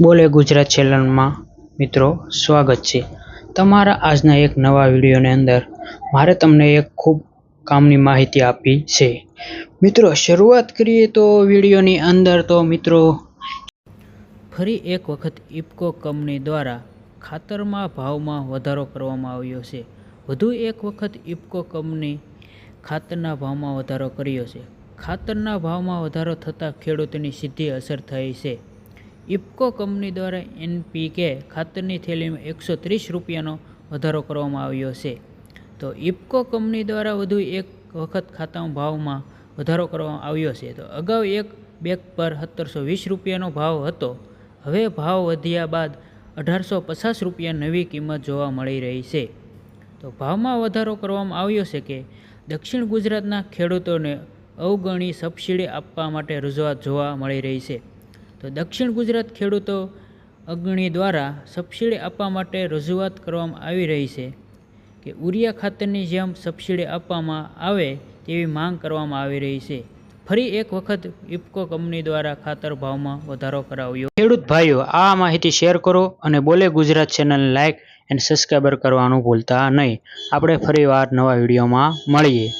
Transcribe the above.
બોલે ગુજરાત ચેનલમાં મિત્રો, સ્વાગત છે. તમારા આજના એક નવા વિડીયોની અંદર મારે તમને એક ખૂબ કામની માહિતી આપી છે. મિત્રો, શરૂઆત કરીએ તો વિડીયોની અંદર તો મિત્રો ફરી એક વખત ઇફકો કંપની દ્વારા ખાતરમાં ભાવમાં વધારો કરવામાં આવ્યો છે. વધુ એક વખત ઇફકો કંપની ખાતરના ભાવમાં વધારો કર્યો છે. ખાતરના ભાવમાં વધારો થતાં ખેડૂતોની સીધી અસર થઈ છે. ઇફકો કંપની દ્વારા એનપીકે ખાતરની થેલીમાં એકસો ત્રીસ રૂપિયાનો વધારો કરવામાં આવ્યો છે. તો ઇફકો કંપની દ્વારા વધુ એક વખત ખાતાના ભાવમાં વધારો કરવામાં આવ્યો છે. તો અગાઉ એક બેગ પર સત્તરસો વીસ રૂપિયાનો ભાવ હતો. હવે ભાવ વધ્યા બાદ અઢારસો પચાસ રૂપિયા નવી કિંમત જોવા મળી રહી છે. તો ભાવમાં વધારો કરવામાં આવ્યો છે કે દક્ષિણ ગુજરાતના ખેડૂતોને અવગણી સબસિડી આપવા માટે રજૂઆત જોવા મળી રહી છે. તો દક્ષિણ ગુજરાત ખેડૂતો અગ્રણી દ્વારા સબસિડી આપવા માટે રજૂઆત કરવામાં આવી રહી છે કે ઉરિયા ખાતરની જેમ સબસિડી આપવામાં આવે તેવી માંગ કરવામાં આવી રહી છે. ફરી એક વખત ઇફકો કંપની દ્વારા ખાતર ભાવમાં વધારો કરાવ્યો. ખેડૂત ભાઈઓ, આ માહિતી શેર કરો અને Bole Gujarat channel like and subscriber કરવાનું ભૂલતા નહીં. આપણે ફરી વાર નવા વિડીયોમાં મળીએ.